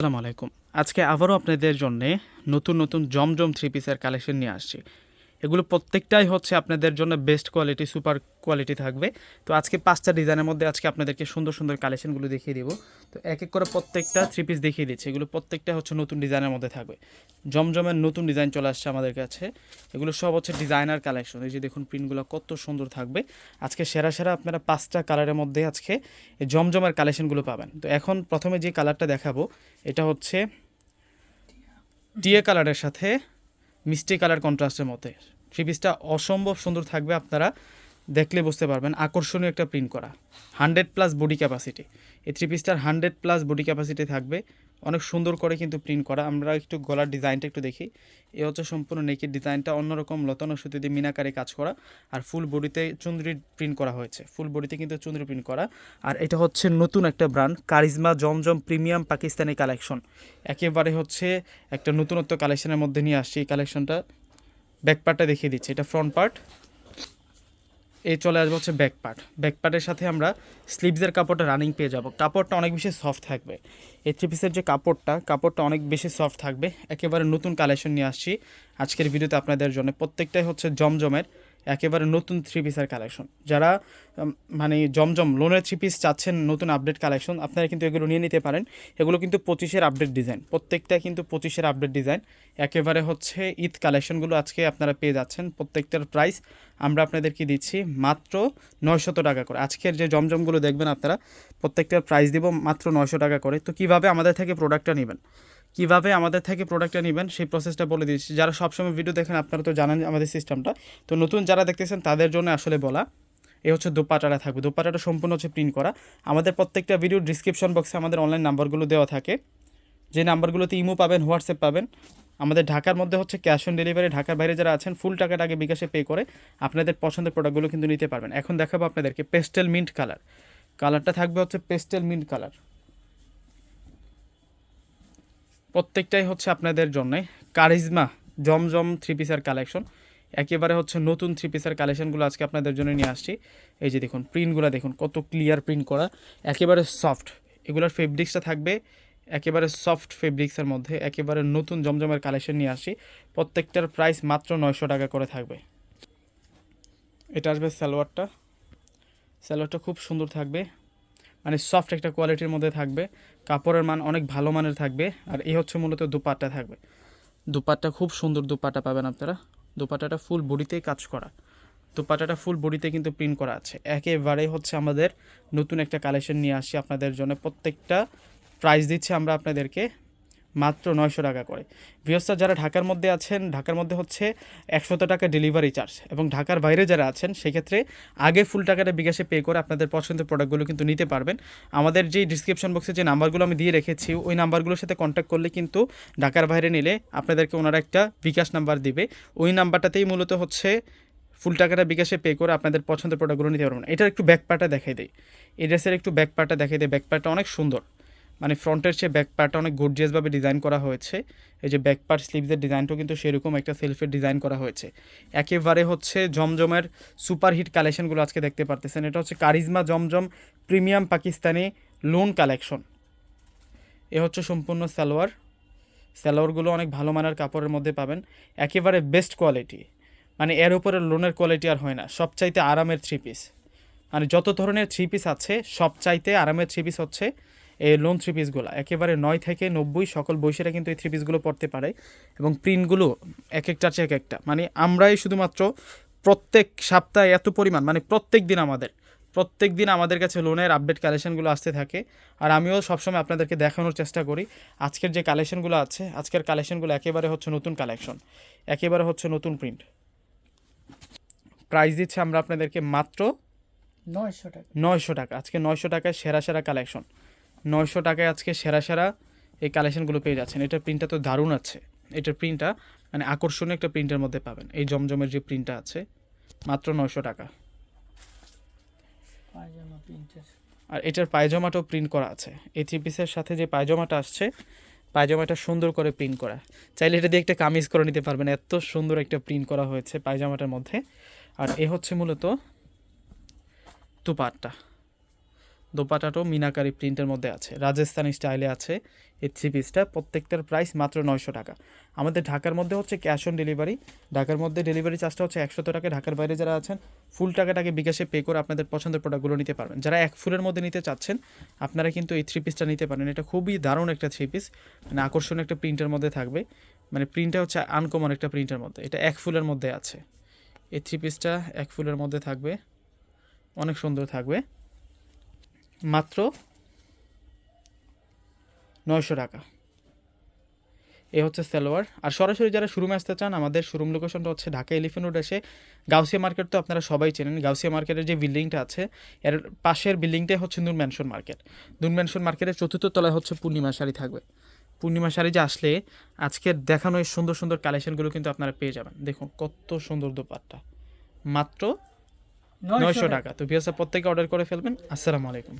আসসালামু আলাইকুম। আজকে আবারও আপনাদের জন্য নতুন নতুন জমজম থ্রি পিসের কালেকশন নিয়ে আসছি। এগুলো প্রত্যেকটাই হচ্ছে আপনাদের জন্য বেস্ট কোয়ালিটি সুপার কোয়ালিটি থাকবে। তো আজকে পাঁচটা ডিজাইনের মধ্যে আজকে আপনাদেরকে সুন্দর সুন্দর কালেকশনগুলো দেখিয়ে দিব। তো এক এক করে প্রত্যেকটা থ্রি পিস দেখিয়ে দিচ্ছি। এগুলো প্রত্যেকটা হচ্ছে নতুন ডিজাইনের মধ্যে থাকবে। জমজমের নতুন ডিজাইন চলে আসছে আমাদের কাছে। এগুলো সব হচ্ছে ডিজাইনার কালেকশন এই যে দেখুন প্রিন্টগুলো কত সুন্দর থাকবে। আজকে সেরা সেরা আপনারা পাঁচটা কালারের মধ্যে আজকে জমজমের কালেকশনগুলো পাবেন। তো এখন প্রথমে যে কালারটা দেখাবো, এটা হচ্ছে টিয়ে কালারের সাথে মিষ্টি কালার কন্ট্রাস্টের মধ্যে। থ্রি পিসটা অসম্ভব সুন্দর থাকবে আপনারা দেখলে বুঝতে পারবেন, আকর্ষণীয় একটা প্রিন্ট করা। হান্ড্রেড প্লাস বডি ক্যাপাসিটি এই থ্রি পিসটার হান্ড্রেড প্লাস বডি ক্যাপাসিটি থাকবে। অনেক সুন্দর করে কিন্তু প্রিন্ট করা। আমরা একটু গলার ডিজাইনটা একটু দেখি। এ হচ্ছে সম্পূর্ণ নেকের ডিজাইনটা অন্যরকম লতানো সুতি দিয়ে মিনাকারে কাজ করা। আর ফুল বডিতে চুন্দ্রি প্রিন্ট করা হয়েছে। ফুল বডিতে কিন্তু চুন্দ্রি প্রিন্ট করা। আর এটা হচ্ছে নতুন একটা brand Charizma Zamzam premium Pakistani collection একেবারে হচ্ছে একটা নতুনত্ব কালেকশনের মধ্যে নিয়ে আসছি। এই কালেকশনটা ব্যাক পার্টটা দেখিয়ে দিচ্ছে। এটা ফ্রন্ট পার্ট এই চলে আসবে হচ্ছে ব্যাক পার্ট ব্যাক পার্টের সাথে আমরা স্লিভসের কাপড়টা রানিং পেয়ে যাব। কাপড়টা অনেক বেশি সফট থাকবে। এই থ্রি পিসের যে কাপড়টা কাপড়টা অনেক বেশি সফট থাকবে। একেবারে নতুন কালেকশন নিয়ে আসছি। আজকের ভিডিওতে আপনাদের জন্য প্রত্যেকটাই হচ্ছে জমজমের একেবারে নতুন থ্রি পিসের কালেকশন যারা মানে জমজম লোনের থ্রি পিস চাচ্ছেন নতুন আপডেট কালেকশন আপনারা কিন্তু এগুলো নিয়ে নিতে পারেন। এগুলো কিন্তু পঁচিশের আপডেট ডিজাইন প্রত্যেকটা কিন্তু পঁচিশের আপডেট ডিজাইন একেবারে হচ্ছে ঈদ কালেকশনগুলো আজকে আপনারা পেয়ে যাচ্ছেন। প্রত্যেকটার প্রাইস আমরা আপনাদেরকে দিচ্ছি মাত্র নয়শত টাকা করে। আজকের যে জমজমগুলো দেখবেন আপনারা, প্রত্যেকটার প্রাইস দিব মাত্র নয়শো টাকা করে। তো কীভাবে আমাদের থেকে প্রোডাক্টটা নেবেন? কীভাবে আমাদের থেকে প্রোডাক্টটা নেবেন, সেই প্রসেসটা বলে দিচ্ছি যারা সবসময় ভিডিও দেখেন, আপনারা তো জানেন আমাদের সিস্টেমটা তো নতুন যারা দেখতেছেন, তাদের জন্য আসলে বলা এই হচ্ছে দোপাটাটা থাকবে। দোপাটাটা সম্পূর্ণ হচ্ছে প্রিন্ট করা। আমাদের প্রত্যেকটা ভিডিও ডিসক্রিপশন বক্সে আমাদের অনলাইন নাম্বারগুলো দেওয়া থাকে। যে নাম্বারগুলোতে ইমো পাবেন, হোয়াটসঅ্যাপ পাবেন। আমাদের ঢাকার মধ্যে হচ্ছে ক্যাশ অন ডেলিভারি ঢাকার বাইরে যারা আছেন ফুল টাকাটা আগে বিকাশে পে করে আপনাদের পছন্দের প্রোডাক্টগুলো কিন্তু নিতে পারবেন। এখন দেখাবো আপনাদেরকে পেস্টেল মিন্ট কালার কালারটা থাকবে হচ্ছে পেস্টেল মিন্ট কালার প্রত্যেকটাই হচ্ছে আপনাদের জন্য। কারিজমা, জমজম থ্রি পিসের কালেকশন একেবারে হচ্ছে নতুন থ্রি পিসের কালেকশনগুলো আজকে আপনাদের জন্য নিয়ে আসছি। এই যে দেখুন প্রিন্টগুলো দেখুন, কত ক্লিয়ার প্রিন্ট করা। একেবারে সফট এগুলোর ফেব্রিক্সটা থাকবে একেবারে সফট ফেব্রিক্সের মধ্যে। একেবারে নতুন জমজমের কালেকশন নিয়ে আসছি। প্রত্যেকটার প্রাইস মাত্র নয়শো টাকা করে থাকবে। এটা আসবে সালোয়ারটা। সালোয়ারটা খুব সুন্দর থাকবে। মানে সফট একটা কোয়ালিটির মধ্যে থাকবে। কাপড়ের মান অনেক ভালো মানের থাকবে। আর এই হচ্ছে মূলত দুপাট্টা থাকবে। দুপাট্টা খুব সুন্দর দুপাট্টা পাবেন আপনারা। দুপাট্টাটা ফুল বডিতেই কাজ করা। দুপাট্টাটা ফুল বডিতে কিন্তু প্রিন্ট করা আছে। একেবারে হচ্ছে আমাদের নতুন একটা কালেকশন নিয়ে আসি আপনাদের জন্য। প্রত্যেকটা প্রাইস দিচ্ছি আমরা আপনাদেরকে। মাত্র নয়শো টাকা করে। ভিওসা যারা ঢাকার মধ্যে আছেন, ঢাকার মধ্যে হচ্ছে একশত টাকা ডেলিভারি চার্জ এবং ঢাকার বাইরে যারা আছেন, সেক্ষেত্রে আগে ফুল টাকাটা বিকাশে পে করে আপনাদের পছন্দের প্রোডাক্টগুলো কিন্তু নিতে পারবেন। আমাদের যে ডিসক্রিপশন বক্সে যে নাম্বারগুলো আমি দিয়ে রেখেছি, ওই নাম্বারগুলোর সাথে কন্ট্যাক্ট করলে কিন্তু ঢাকার বাইরে নিলে আপনাদেরকে ওনারা একটা বিকাশ নাম্বার দিবে। ওই নাম্বারটাতেই মূলত হচ্ছে ফুল টাকাটা বিকাশে পে করে আপনাদের পছন্দের প্রোডাক্টগুলো নিতে পারবেন। এটার একটু ব্যাক দেখাই দেয় এই ড্রেসের একটু ব্যাক দেখাই দেয় ব্যাক অনেক সুন্দর। মানে ফ্রন্টের চেয়ে ব্যাক পার্টটা অনেক গর্জিয়াসভাবে ডিজাইন করা হয়েছে। এই যে ব্যাক পার্ট স্লিভসের ডিজাইনটাও কিন্তু সেরকম একটা সেলফের ডিজাইন করা হয়েছে। একেবারে হচ্ছে জমজমের সুপারহিট কালেকশনগুলো আজকে দেখতে পারতেছেন। এটা হচ্ছে Charizma Zamzam premium Pakistani lawn collection এ হচ্ছে সম্পূর্ণ সালোয়ার। সালোয়ারগুলো অনেক ভালো মানের কাপড়ের মধ্যে পাবেন। একেবারে বেস্ট কোয়ালিটি মানে এর উপরে লোনের কোয়ালিটি আর হয় না। সবচাইতে আরামের থ্রি পিস মানে যত ধরনের থ্রি পিস আছে, সবচাইতে আরামের থ্রি পিস হচ্ছে এই লোন থ্রি পিসগুলো একেবারে নয় থেকে নব্বই সকল বয়সীরা কিন্তু এই থ্রি পিসগুলো পড়তে পারে এবং প্রিন্টগুলো এক একটার চেয়ে এক একটা। মানে আমরাই শুধুমাত্র প্রত্যেক সপ্তাহে এত পরিমাণ মানে প্রত্যেক দিন আমাদের প্রত্যেক দিন আমাদের কাছে লোনের আপডেট কালেকশনগুলো আসতে থাকে আর আমিও সবসময় আপনাদেরকে দেখানোর চেষ্টা করি। আজকের যে কালেকশনগুলো আছে আজকের কালেকশনগুলো একেবারে হচ্ছে নতুন কালেকশন একেবারে হচ্ছে নতুন প্রিন্ট প্রাইস দিচ্ছে আমরা আপনাদেরকে মাত্র নয়শো টাকা। নয়শো টাকা আজকে নয়শো টাকায় সেরা সেরা কালেকশন নয়শো টাকায় আজকে সেরা সেরা এই কালেকশনগুলো পেয়ে যাচ্ছেন। এটার প্রিন্টটা তো দারুণ আছে। এটার প্রিন্টটা মানে আকর্ষণীয় একটা প্রিন্টের মধ্যে পাবেন। এই জমজমের যে প্রিন্টটা আছে মাত্র নয়শো টাকা। আর এটার পায়জামাটাও প্রিন্ট করা আছে। এই থ্রি পিসের সাথে যে পায়জামাটা আসছে পায়জামাটা সুন্দর করে প্রিন্ট করা। চাইলে এটা দিয়ে একটা কামিজ করে নিতে পারবেন। এত সুন্দর একটা প্রিন্ট করা হয়েছে পায়জামাটার মধ্যে। আর এ হচ্ছে মূলত দুপাট্টা দোপাটাটাও মিনাকারি প্রিন্টের মধ্যে আছে। রাজস্থানি স্টাইলে আছে। এই থ্রি পিসটা প্রত্যেকটার প্রাইস মাত্র নয়শো টাকা। আমাদের ঢাকার মধ্যে হচ্ছে ক্যাশ অন ডেলিভারি ঢাকার মধ্যে ডেলিভারি চার্জটা হচ্ছে একশো টাকা। ঢাকার বাইরে যারা আছেন ফুল টাকাটাকে বিকাশে পে করে আপনাদের পছন্দের প্রোডাক্টগুলো নিতে পারবেন। যারা এক ফুলের মধ্যে নিতে চাচ্ছেন, আপনারা কিন্তু এই থ্রি পিসটা নিতে পারেন। এটা খুবই দারুণ একটা থ্রি পিস মানে আকর্ষণীয় একটা প্রিন্টের মধ্যে থাকবে। মানে প্রিন্টটা হচ্ছে আনকমন একটা প্রিন্টের মধ্যে। এটা এক ফুলের মধ্যে আছে। এই থ্রি পিসটা এক ফুলের মধ্যে থাকবে। অনেক সুন্দর থাকবে। মাত্র নয়শো টাকা। এ হচ্ছে সালোয়ার। আর সরাসরি যারা শোরুমে আসতে চান আমাদের শোরুম লোকেশনটা হচ্ছে ঢাকা এলিফেন্ট রোড এসে গাউসিয়া মার্কেট তো আপনারা সবাই চেনেন। গাউসিয়া মার্কেটের যে বিল্ডিংটা আছে এর পাশের বিল্ডিংটাই হচ্ছে Noor mansion market Noor mansion মার্কেটের চতুর্থ তলায় হচ্ছে পূর্ণিমা শাড়ি থাকবে। পূর্ণিমা শাড়ি যে আসলে আজকের দেখানো এই সুন্দর সুন্দর কালেকশনগুলো কিন্তু আপনারা পেয়ে যাবেন। দেখুন কত সুন্দর দোপাট্টা। মাত্র নয়শো টাকা। তো ভিওসা প্রত্যেকে অর্ডার করে ফেলবেন। আসসালামু আলাইকুম।